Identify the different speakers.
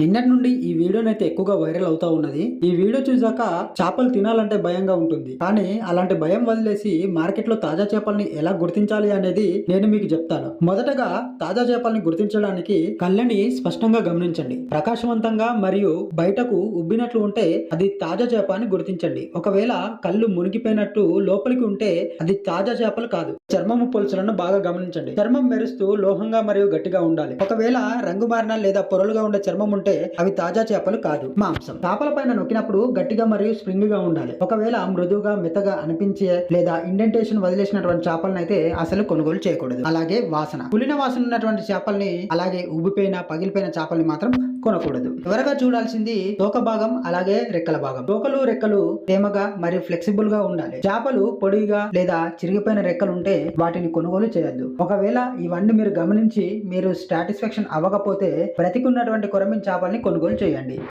Speaker 1: నిన్నటి నుండి ఈ వీడియోని అయితే ఎక్కువగా వైరల్ అవుతా ఉన్నది. ఈ వీడియో చూసాక చేపలు తినాలంటే భయంగా ఉంటుంది. కానీ అలాంటి భయం వదిలేసి మార్కెట్లో తాజా చేపల్ని ఎలా గుర్తించాలి అనేది నేను మీకు చెప్తాను. మొదటగా తాజా చేపల్ని గుర్తించడానికి కళ్ళని స్పష్టంగా గమనించండి. ప్రకాశవంతంగా మరియు బయటకు ఉబ్బినట్లు ఉంటే అది తాజా చేప అని గుర్తించండి. ఒకవేళ కళ్ళు మునిగిపోయినట్టు లోపలికి ఉంటే అది తాజా చేపలు కాదు. చర్మము పొలుసులను బాగా గమనించండి. చర్మం మెరుస్తూ లోహంగా మరియు గట్టిగా ఉండాలి. ఒకవేళ రంగు మారిన లేదా పొరలుగా ఉండే చర్మం ఉంటే అవి తాజా చేపలు కాదు మాంసం. చేపల పైన నొక్కినప్పుడు గట్టిగా మరియు స్ప్రింగ్గా ఉండాలి. ఒకవేళ మృదువుగా మెత్తగా అనిపించే లేదా ఇండెంటేషన్ వదిలేసినటువంటి చేపలను అయితే అసలు కొనుగోలు చేయకూడదు. అలాగే వాసన. పులిన వాసన ఉన్నటువంటి చేపల్ని అలాగే ఉబ్బిపోయిన పగిలిపోయిన చేపల్ని మాత్రం కొనకూడదు. చివరగా చూడాల్సింది తోక భాగం అలాగే రెక్కల భాగం. తోకలు రెక్కలు తేమగా మరియు ఫ్లెక్సిబుల్గా ఉండాలి. చేపలు పొడిగా లేదా చిరిగిపోయిన రెక్కలు ఉంటే వాటిని కొనుగోలు చేయొద్దు. ఒకవేళ ఇవన్నీ మీరు గమనించి మీరు సాటిస్ఫాక్షన్ అవ్వకపోతే బ్రతికున్నటువంటి కొరమిన్ చేపల్ని కొనుగోలు చేయండి.